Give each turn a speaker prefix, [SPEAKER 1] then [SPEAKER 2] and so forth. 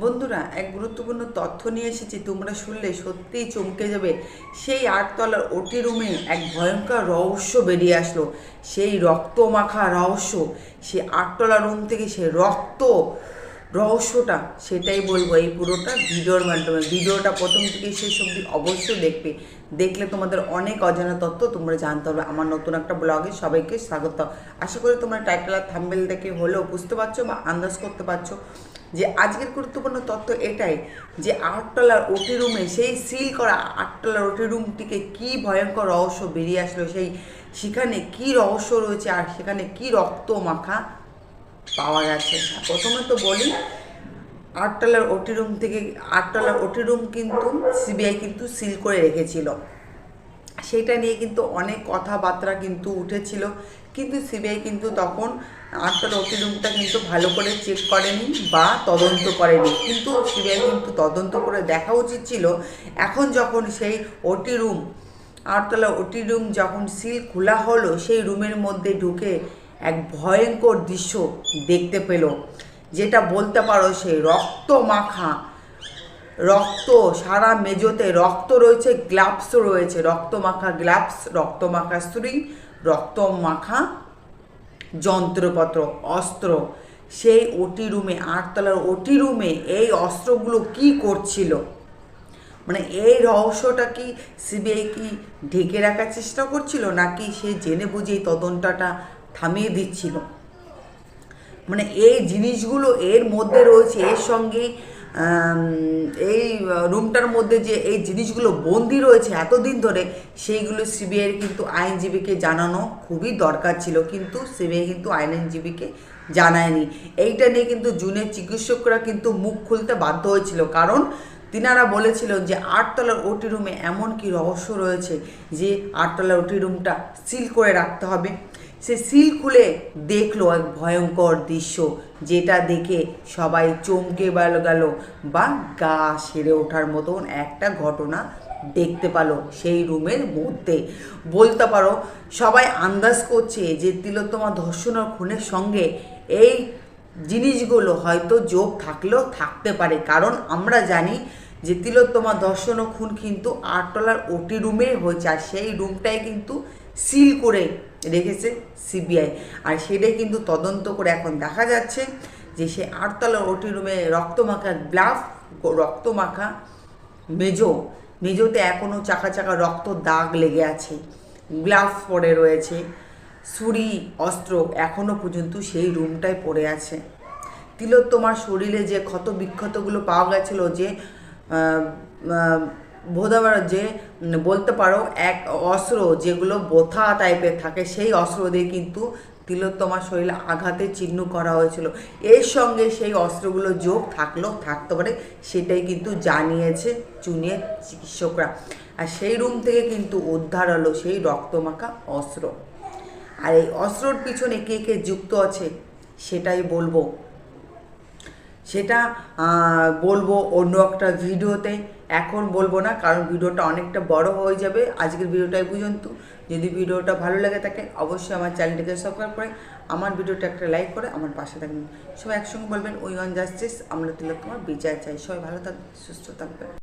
[SPEAKER 1] বন্ধুরা, এক গুরুত্বপূর্ণ তথ্য নিয়ে এসেছি। তোমরা শুনলে সত্যিই চমকে যাবে। সেই আটতলার ওটি রুমে এক ভয়ঙ্কর রহস্য বেরিয়ে আসলো। সেই রক্ত মাখা রহস্য, সে আটতলা রুম থেকে সে রক্ত রহস্যটা, সেটাই বলব এই পুরোটা ভিডিওর মাধ্যমে। ভিডিওটা প্রথম থেকে শেষ অবধি অবশ্যই দেখবে। দেখলে তোমাদের অনেক অজানা তথ্য তোমরা জানতে হবে আমার নতুন একটা ব্লগে সবাইকে স্বাগত। আশা করি তোমরা টাইটেল আর থাম্বেল দেখে হলেও বুঝতে পারছ বা আন্দাজ করতে পারছ। যে আজকের গুরুত্বপূর্ণ তথ্য এটাই যে আটতলার ওটি রুমে সেই সিল করা আটতলার ওটি রুমটিকে কি ভয়ঙ্কর রহস্য বেরিয়ে আসলো, সেই সেখানে কি রহস্য রয়েছে আর সেখানে কি রক্ত মাখা পাওয়া গেছে। প্রথমে তো বলি, আটতলার ওটি রুম থেকে, আটতলার ওটি রুম কিন্তু সিবিআই কিন্তু সিল করে রেখেছিল। সেটা নিয়ে কিন্তু অনেক কথাবার্তা কিন্তু উঠেছিল। কিন্তু সিবিআই কিন্তু তখন আটটার রুমটা কিন্তু ভালো করে চেক করেনি বা তদন্ত করেনি। কিন্তু সিবিআই কিন্তু তদন্ত করে দেখা উচিত ছিল। এখন যখন সেই ওটি রুম, আটতলা ওটি রুম যখন সিল খোলা হলো, সেই রুমের মধ্যে ঢুকে এক ভয়ঙ্কর দৃশ্য দেখতে পেল। যেটা বলতে পারো সেই রক্ত মাখা, রক্ত, সারা মেজোতে রক্ত রয়েছে গ্লাভসও রয়েছে, রক্ত মাখা গ্লাভস রক্ত মাখা স্ত্রী রক্ত মাখা, যন্ত্রপত্র, অস্ত্র। সেই ওটি রুমে, আটতলার ওটি রুমে এই অস্ত্রগুলো কি করছিল? মানে এই রহস্যটা কি সিবিআই কি ঢেকে রাখার চেষ্টা করছিল, নাকি সে জেনে বুঝেই তদন্তটা থামিয়ে দিচ্ছিল? মানে এই জিনিসগুলো এর মধ্যে রয়েছে, এর সঙ্গে এই রুমটার মধ্যে যে এই জিনিসগুলো বন্দি রয়েছে এতদিন ধরে, সেইগুলো সিবিআইয়ের কিন্তু আইনজীবীকে জানানো খুবই দরকার ছিল, কিন্তু সিবিআই কিন্তু আইনজীবীকে জানায়নি। এইটা নিয়ে কিন্তু জুনের চিকিৎসকরা কিন্তু মুখ খুলতে বাধ্য হয়েছিল, কারণ তিনারা বলেছিল যে আটতলার ওটি রুমে এমন কি রহস্য রয়েছে যে আটতলার ওটি রুমটা সিল করে রাখতে হবে। সে সিল খুলে দেখল এক ভয়ঙ্কর দৃশ্য, যেটা দেখে সবাই চমকে গেল গেল বা গা সেরে ওঠার মতন একটা ঘটনা দেখতে পালো সেই রুমের মধ্যে। বলতে পারো, সবাই আন্দাজ করছে যে তিলোত্তমা ধর্ষণ খুনের সঙ্গে এই জিনিসগুলো হয়তো যোগ থাকলেও থাকতে পারে। কারণ আমরা জানি যে তিলোত্তমা দর্শন ও খুন কিন্তু আটতলার ওটি রুমে হয়েছে, আর সেই রুমটাই কিন্তু সিল করে রেখেছে সিবিআই। আর সেটাই কিন্তু তদন্ত করে এখন দেখা যাচ্ছে যে সে আটতলা ওটি রুমে রক্তমাখা গ্লাভ, রক্তমাখা মেজো, মেজোতে এখনও চাকা চাকা রক্ত দাগ লেগে আছে গ্লাভস পরে রয়েছে, ছুরি, অস্ত্র এখনও পর্যন্ত সেই রুমটায় পড়ে আছে। তিলোত্তমার শরীরে যে ক্ষত বিক্ষতগুলো পাওয়া গেছিল যে বোধাবার যে বলতে পারো এক অস্ত্র যেগুলো বোথা টাইপের থাকে, সেই অস্ত্র দিয়ে কিন্তু তিলোত্তমার শরীরে আঘাতের চিহ্ন করা হয়েছিল। এর সঙ্গে সেই অস্ত্রগুলো যোগ থাকলেও থাকতে পারে সেটাই কিন্তু জানিয়েছে চুনিয়ে চিকিৎসকরা। আর সেই রুম থেকে কিন্তু উদ্ধার হলো সেই রক্তমাখা অস্ত্র। আর এই অস্ত্রর পিছনে কে কে যুক্ত আছে সেটাই বলব। সেটা বলব অন্য একটা ভিডিওতে। এখন বলব না, কারণ ভিডিওটা অনেকটা বড় হয়ে যাবে আজকের ভিডিওটাই পর্যন্ত। যদি ভিডিওটা ভালো লাগে থাকে, অবশ্যই আমার চ্যানেলটিকে সাবস্ক্রাইব করে, আমার ভিডিওটা একটা লাইক করে আমার পাশে থাকবেন। সবাই একসঙ্গে বলবেন, ওই অন জাস্টিস আমরা তিলক তোমার বিচার চাই। সবাই ভালো থাকবে সুস্থ থাকবে